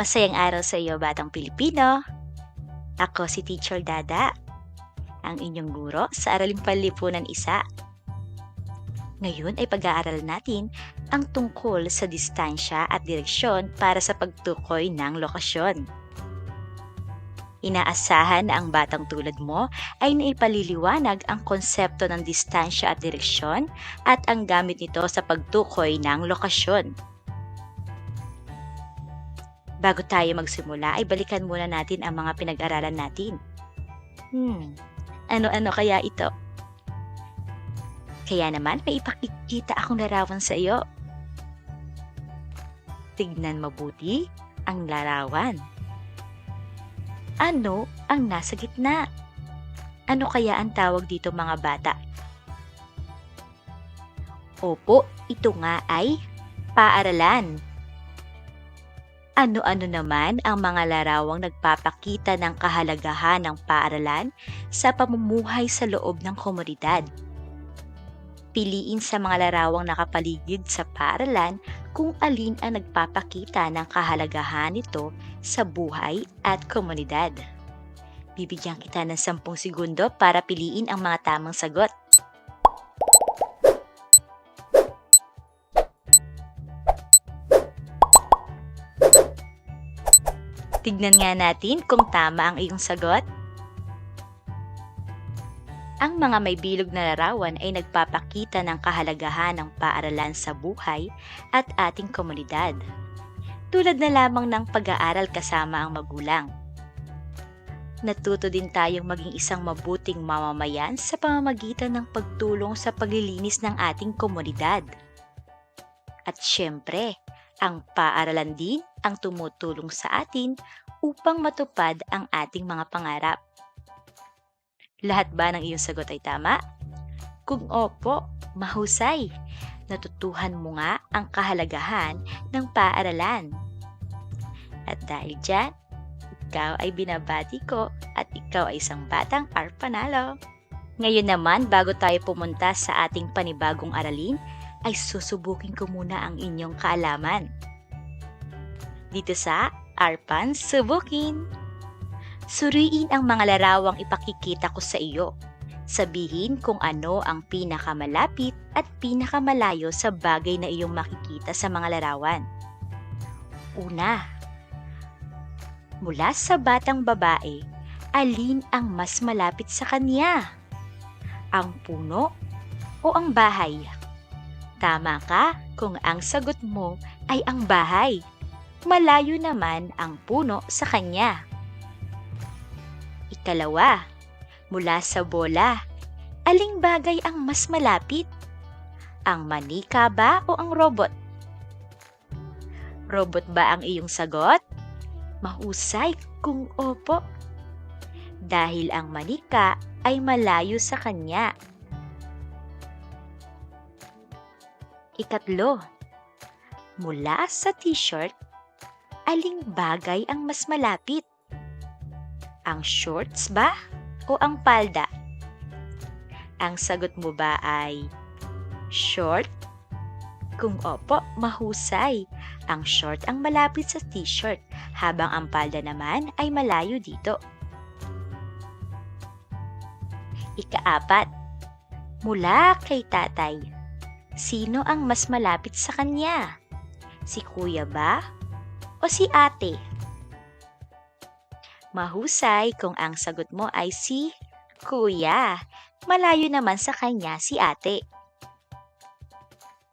Masayang araw sa iyo, Batang Pilipino! Ako si Teacher Dada, ang inyong guro sa Araling Panlipunan Isa. Ngayon ay pag-aaralan natin ang tungkol sa distansya at direksyon para sa pagtukoy ng lokasyon. Inaasahan na ang batang tulad mo ay naipaliliwanag ang konsepto ng distansya at direksyon at ang gamit nito sa pagtukoy ng lokasyon. Bago tayo magsimula ay balikan muna natin ang mga pinag-aralan natin. Hmm, ano-ano kaya ito? Kaya naman may ipakikita akong larawan sa iyo. Tignan mabuti ang larawan. Ano ang nasa gitna? Ano kaya ang tawag dito mga bata? Opo, ito nga ay paaralan. Ano-ano naman ang mga larawang nagpapakita ng kahalagahan ng paaralan sa pamumuhay sa loob ng komunidad? Piliin sa mga larawang nakapaligid sa paaralan kung alin ang nagpapakita ng kahalagahan nito sa buhay at komunidad. Bibigyan kita ng 10 segundo para piliin ang mga tamang sagot. Tignan nga natin kung tama ang iyong sagot. Ang mga may bilog na larawan ay nagpapakita ng kahalagahan ng paaralan sa buhay at ating komunidad. Tulad na lamang ng pag-aaral kasama ang magulang. Natuto din tayong maging isang mabuting mamamayan sa pamamagitan ng pagtulong sa paglilinis ng ating komunidad. At syempre, ang paaralan din ang tumutulong sa atin upang matupad ang ating mga pangarap. Lahat ba ng iyong sagot ay tama? Kung opo, mahusay. Natutuhan mo nga ang kahalagahan ng paaralan. At dahil dyan, ikaw ay binabati ko at ikaw ay isang batang arpanalo. Ngayon naman, bago tayo pumunta sa ating panibagong aralin, ay susubukin ko muna ang inyong kaalaman. Dito sa Arpan Subukin. Suriin ang mga larawang ipakikita ko sa iyo. Sabihin kung ano ang pinakamalapit at pinakamalayo sa bagay na iyong makikita sa mga larawan. Una, mula sa batang babae, alin ang mas malapit sa kanya? Ang puno o ang bahay? Tama ka kung ang sagot mo ay ang bahay. Malayo naman ang puno sa kanya. Ikalawa, mula sa bola, aling bagay ang mas malapit? Ang manika ba o ang robot? Robot ba ang iyong sagot? Mahusay kung opo. Dahil ang manika ay malayo sa kanya. Ikatlo, mula sa t-shirt, aling bagay ang mas malapit? Ang shorts ba o ang palda? Ang sagot mo ba ay short? Kung opo, mahusay. Ang short ang malapit sa t-shirt, habang ang palda naman ay malayo dito. Ikaapat, mula kay tatay. Sino ang mas malapit sa kanya? Si kuya ba o si ate? Mahusay kung ang sagot mo ay si kuya. Malayo naman sa kanya si ate.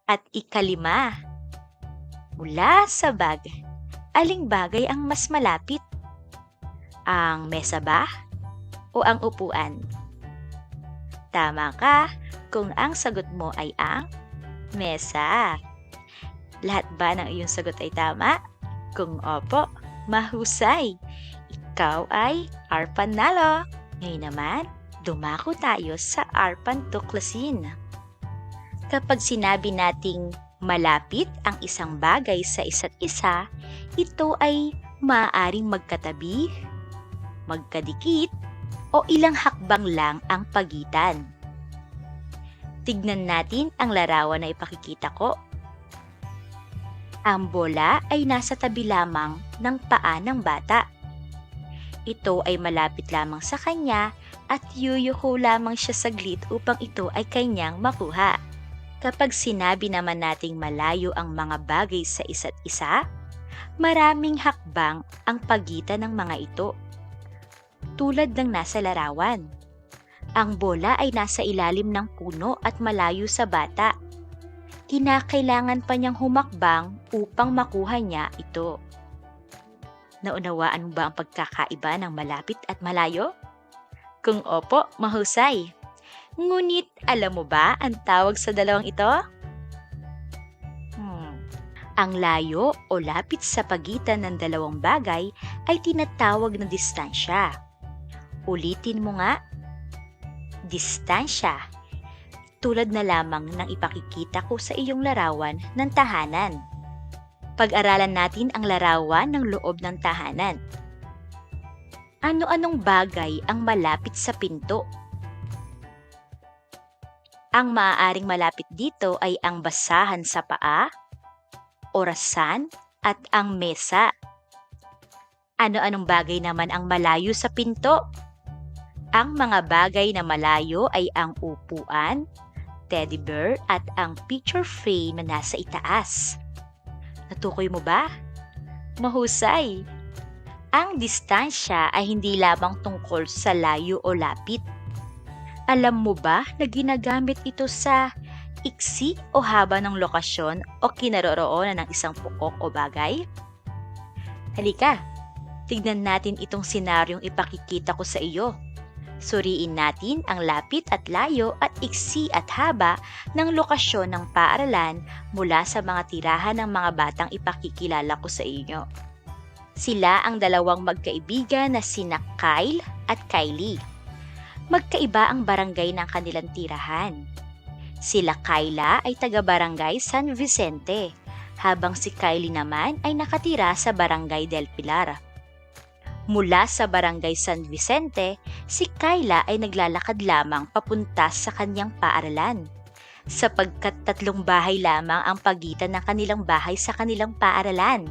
At ikalima, mula sa bag, aling bagay ang mas malapit? Ang mesa ba o ang upuan? Tama ka kung ang sagot mo ay ang mesa. Lahat ba ng iyong sagot ay tama? Kung opo, mahusay. Ikaw ay Arpanalo. Ngayon naman, dumako tayo sa Arpan tuklasin. Kapag sinabi nating malapit ang isang bagay sa isa't isa, ito ay maaaring magkatabi, magkadikit, o ilang hakbang lang ang pagitan. Tignan natin ang larawan na ipakikita ko. Ang bola ay nasa tabi lamang ng paa ng bata. Ito ay malapit lamang sa kanya at yuyuko lamang siya saglit upang ito ay kanyang makuha. Kapag sinabi naman nating malayo ang mga bagay sa isa't isa, maraming hakbang ang pagitan ng mga ito. Tulad ng nasa larawan. Ang bola ay nasa ilalim ng puno at malayo sa bata. Kinakailangan pa niyang humakbang upang makuha niya ito. Naunawaan mo ba ang pagkakaiba ng malapit at malayo? Kung opo, mahusay. Ngunit alam mo ba ang tawag sa dalawang ito? Hmm. Ang layo o lapit sa pagitan ng dalawang bagay ay tinatawag na distansya. Ulitin mo nga. Distansya. Tulad na lamang ng ipakikita ko sa iyong larawan ng tahanan. Pag-aralan natin ang larawan ng loob ng tahanan. Ano-anong bagay ang malapit sa pinto? Ang maaaring malapit dito ay ang basahan sa paa, orasan, at ang mesa. Ano-anong bagay naman ang malayo sa pinto? Ang mga bagay na malayo ay ang upuan, teddy bear, at ang picture frame na nasa itaas. Natukoy mo ba? Mahusay! Ang distansya ay hindi lamang tungkol sa layo o lapit. Alam mo ba na ginagamit ito sa iksi o haba ng lokasyon o kinaroroonan ng isang pukok o bagay? Halika, tignan natin itong senaryong ipakikita ko sa iyo. Suriin natin ang lapit at layo at iksi at haba ng lokasyon ng paaralan mula sa mga tirahan ng mga batang ipakikilala ko sa inyo. Sila ang dalawang magkaibigan na sina Kyle at Kylie. Magkaiba ang barangay ng kanilang tirahan. Sila Kyla ay taga-barangay San Vicente, habang si Kylie naman ay nakatira sa barangay Del Pilar. Mula sa barangay San Vicente, si Kyla ay naglalakad lamang papunta sa kanyang paaralan sapagkat tatlong bahay lamang ang pagitan ng kanilang bahay sa kanilang paaralan.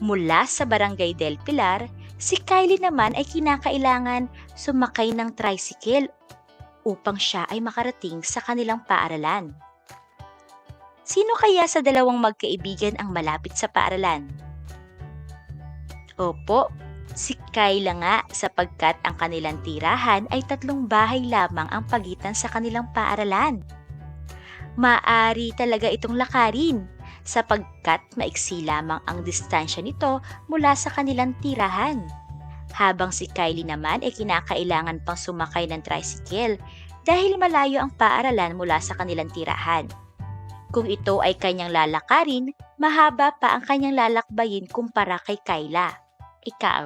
Mula sa barangay Del Pilar, si Kylie naman ay kinakailangan sumakay ng tricycle upang siya ay makarating sa kanilang paaralan. Sino kaya sa dalawang magkaibigan ang malapit sa paaralan? Opo, si Kyla nga sapagkat ang kanilang tirahan ay tatlong bahay lamang ang pagitan sa kanilang paaralan. Maari talaga itong lakarin sapagkat maiksi lamang ang distansya nito mula sa kanilang tirahan. Habang si Kylie naman ay kinakailangan pang sumakay ng tricycle dahil malayo ang paaralan mula sa kanilang tirahan. Kung ito ay kanyang lalakarin, mahaba pa ang kanyang lalakbayin kumpara kay Kyla. Ikaw,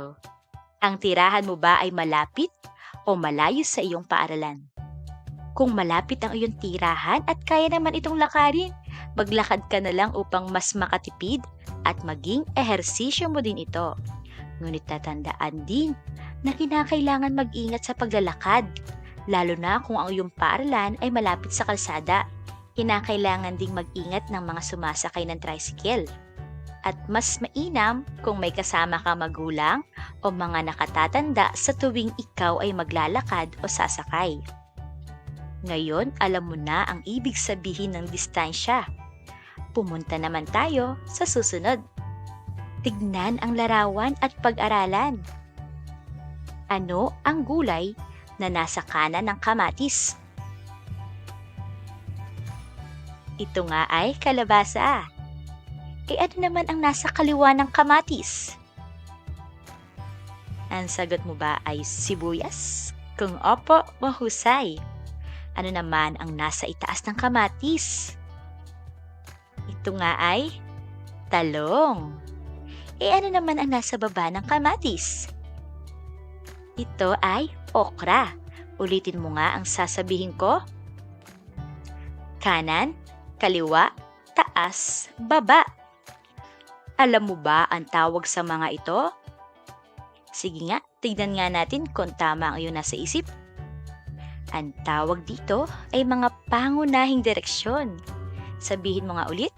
ang tirahan mo ba ay malapit o malayo sa iyong paaralan? Kung malapit ang iyong tirahan at kaya naman itong lakarin, maglakad ka na lang upang mas makatipid at maging ehersisyo mo din ito. Ngunit tatandaan din na kinakailangan mag-ingat sa paglalakad, lalo na kung ang iyong paaralan ay malapit sa kalsada. Kinakailangan ding mag-ingat ng mga sumasakay ng tricycle. At mas mainam kung may kasama ka magulang o mga nakatatanda sa tuwing ikaw ay maglalakad o sasakay. Ngayon, alam mo na ang ibig sabihin ng distansya. Pumunta naman tayo sa susunod. Tignan ang larawan at pag-aralan. Ano ang gulay na nasa kanan ng kamatis? Ito nga ay kalabasa. E ano naman ang nasa kaliwa ng kamatis? Ang sagot mo ba ay sibuyas? Kung opo, mahusay. Ano naman ang nasa itaas ng kamatis? Ito nga ay talong. E ano naman ang nasa baba ng kamatis? Ito ay okra. Ulitin mo nga ang sasabihin ko. Kanan, kaliwa, taas, baba. Alam mo ba ang tawag sa mga ito? Sige nga, tignan nga natin kung tama ang iyong nasa isip. Ang tawag dito ay mga pangunahing direksyon. Sabihin mo nga ulit.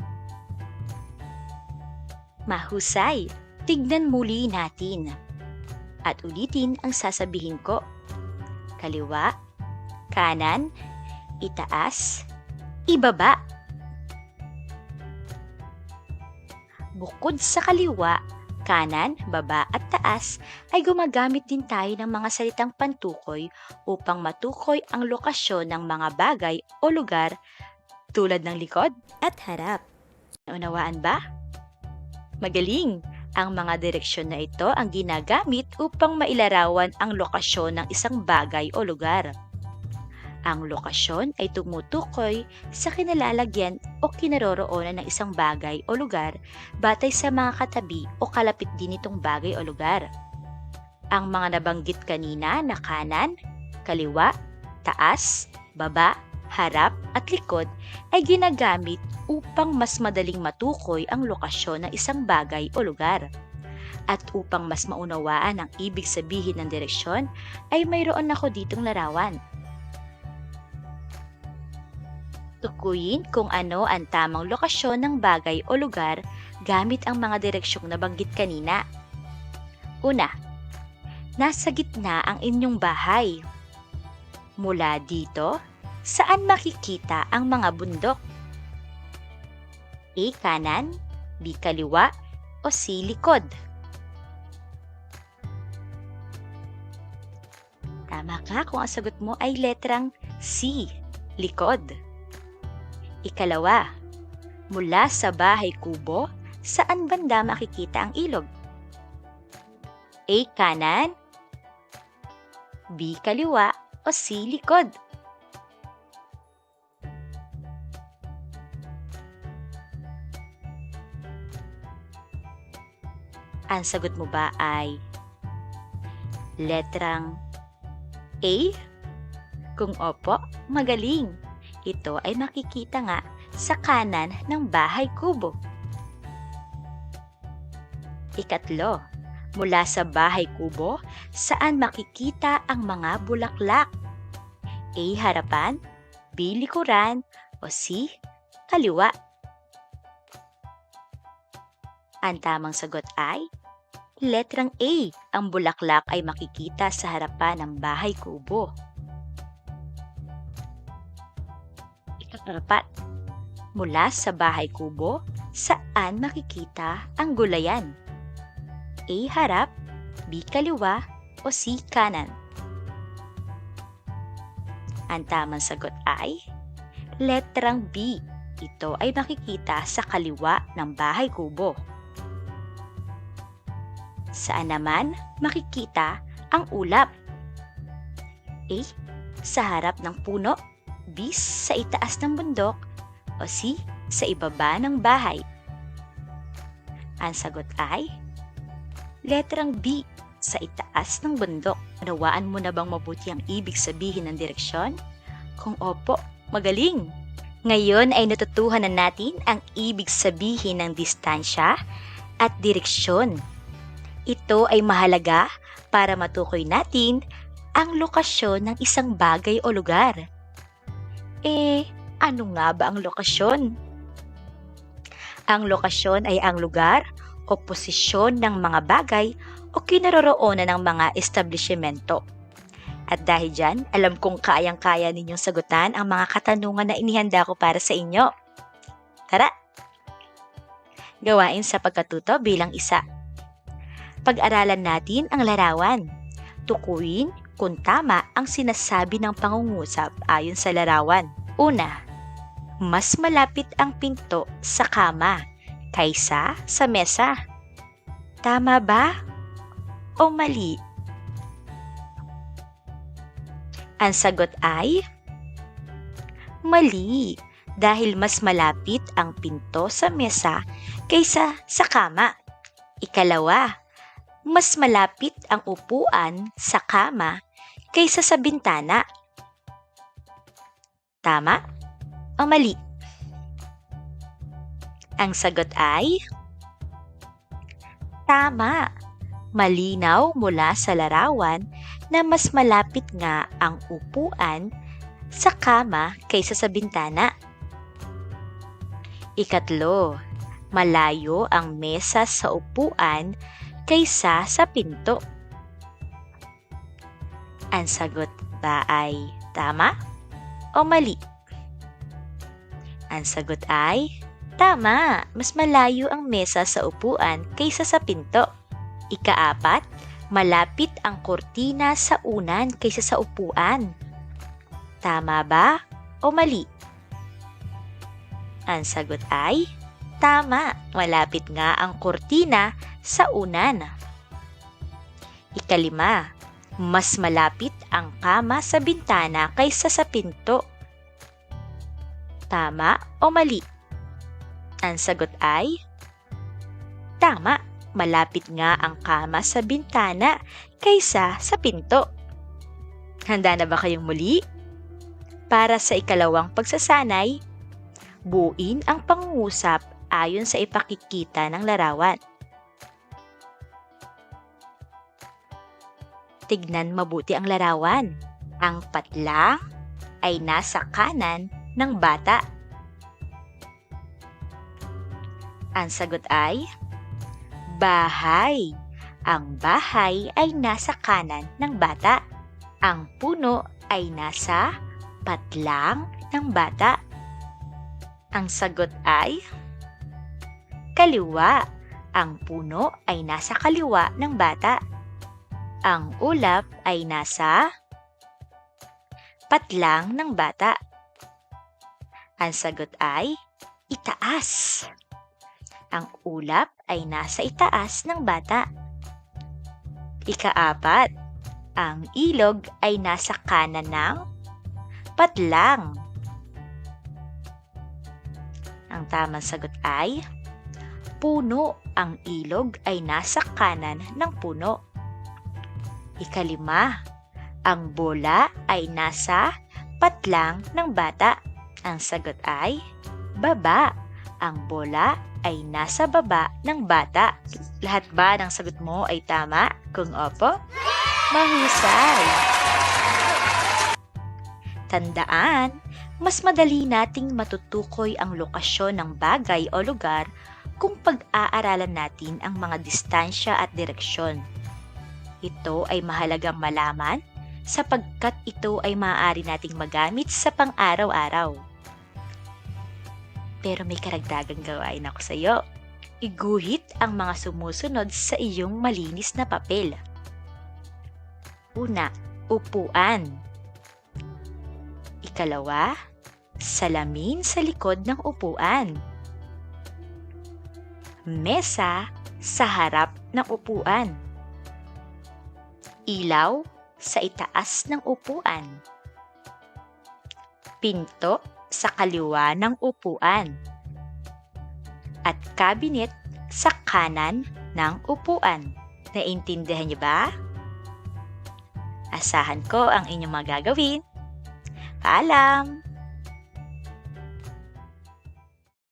Mahusay. Tignan muli natin. At ulitin ang sasabihin ko. Kaliwa, kanan, itaas, ibaba. Bukod sa kaliwa, kanan, baba at taas ay gumagamit din tayo ng mga salitang pantukoy upang matukoy ang lokasyon ng mga bagay o lugar tulad ng likod at harap. Naunawaan ba? Magaling! Ang mga direksyon na ito ang ginagamit upang mailarawan ang lokasyon ng isang bagay o lugar. Ang lokasyon ay tumutukoy sa kinalalagyan o kinaroroonan ng isang bagay o lugar batay sa mga katabi o kalapit din itong bagay o lugar. Ang mga nabanggit kanina na kanan, kaliwa, taas, baba, harap at likod ay ginagamit upang mas madaling matukoy ang lokasyon ng isang bagay o lugar. At upang mas maunawaan ang ibig sabihin ng direksyon, ay mayroon ako ditong larawan. Tukuyin kung ano ang tamang lokasyon ng bagay o lugar gamit ang mga direksyong nabanggit kanina. Una, nasa gitna ang inyong bahay. Mula dito, saan makikita ang mga bundok? A. Kanan, B. Kaliwa, o C. Likod? Tama ka kung ang sagot mo ay letrang C. Likod. Ikalawa, mula sa bahay kubo, saan banda makikita ang ilog? A. Kanan, B. Kaliwa, o C. Likod? Ang sagot mo ba ay letrang A? Kung opo, magaling. Ito ay makikita nga sa kanan ng bahay kubo. Ikatlo, mula sa bahay kubo, saan makikita ang mga bulaklak? A. Harapan, B. Likuran, o C. Kaliwa. Ang tamang sagot ay letrang A. Ang bulaklak ay makikita sa harapan ng bahay kubo. Ikatarapat. Mula sa bahay kubo, saan makikita ang gulayan? A. Harap, B. Kaliwa, o C. Kanan? Ang tamang sagot ay letrang B. Ito ay makikita sa kaliwa ng bahay kubo. Saan naman makikita ang ulap? A. Sa harap ng puno, B. Sa itaas ng bundok, o C. Sa ibaba ng bahay. Ang sagot ay letrang B. Sa itaas ng bundok. Nawaan mo na bang mabuti ang ibig sabihin ng direksyon? Kung opo, magaling! Ngayon ay natutuhan na natin ang ibig sabihin ng distansya at direksyon ito ay mahalaga para matukoy natin ang lokasyon ng isang bagay o lugar. Eh, ano nga ba ang lokasyon? Ang lokasyon ay ang lugar o posisyon ng mga bagay o kinaroroonan ng mga establishmento. At dahil dyan, alam kong kayang-kaya ninyong sagutan ang mga katanungan na inihanda ko para sa inyo. Tara! Gawain sa pagkatuto bilang isa pag-aralan natin ang larawan. Tukuyin kung tama ang sinasabi ng pangungusap ayon sa larawan. Una, mas malapit ang pinto sa kama kaysa sa mesa. Tama ba o mali? Ang sagot ay mali dahil mas malapit ang pinto sa mesa kaysa sa kama. Ikalawa, mas malapit ang upuan sa kama kaysa sa bintana. Tama o mali? Ang sagot ay Tama. Malinaw mula sa larawan na mas malapit nga ang upuan sa kama kaysa sa bintana. Ikatlo, malayo ang mesa sa upuan kaysa sa pinto? Ang sagot ba ay tama o mali? Ang sagot ay tama. Mas malayo ang mesa sa upuan kaysa sa pinto. Ikaapat, malapit ang kortina sa unan kaysa sa upuan. Tama ba o mali? Ang sagot ay tama. Malapit nga ang kortina sa unan. Ikalima, mas malapit ang kama sa bintana kaysa sa pinto. Tama o mali? Ang sagot ay tama. Malapit nga ang kama sa bintana kaysa sa pinto. Handa na ba kayong muli? Para sa ikalawang pagsasanay, buuin ang pangungusap ayon sa ipakikita ng larawan. Tignan mabuti ang larawan. Ang patlang ay nasa kanan ng bata. Ang sagot ay bahay. Ang bahay ay nasa kanan ng bata. Ang puno ay nasa patlang ng bata. Ang sagot ay kaliwa. Ang puno ay nasa kaliwa ng bata. Ang ulap ay nasa patlang ng bata. Ang sagot ay itaas. Ang ulap ay nasa itaas ng bata. Ikaapat, ang ilog ay nasa kanan ng patlang. Ang tamang sagot ay puno. Ang ilog ay nasa kanan ng puno. Ikalima, ang bola ay nasa patlang ng bata. Ang sagot ay baba. Ang bola ay nasa baba ng bata. Lahat ba ng sagot mo ay tama? Kung opo, mahusay. Tandaan, mas madali nating matutukoy ang lokasyon ng bagay o lugar kung pag-aaralan natin ang mga distansya at direksyon. Ito ay mahalagang malaman sapagkat ito ay maaari nating magamit sa pang-araw-araw. Pero may karagdagang gawain ako sa iyo. Iguhit ang mga sumusunod sa iyong malinis na papel. Una, upuan. Ikalawa, salamin sa likod ng upuan. Mesa sa harap ng upuan. Ilaw sa itaas ng upuan. Pinto sa kaliwa ng upuan. At cabinet sa kanan ng upuan. Naintindihan niyo ba? Asahan ko ang inyong mga gagawin. Paalam!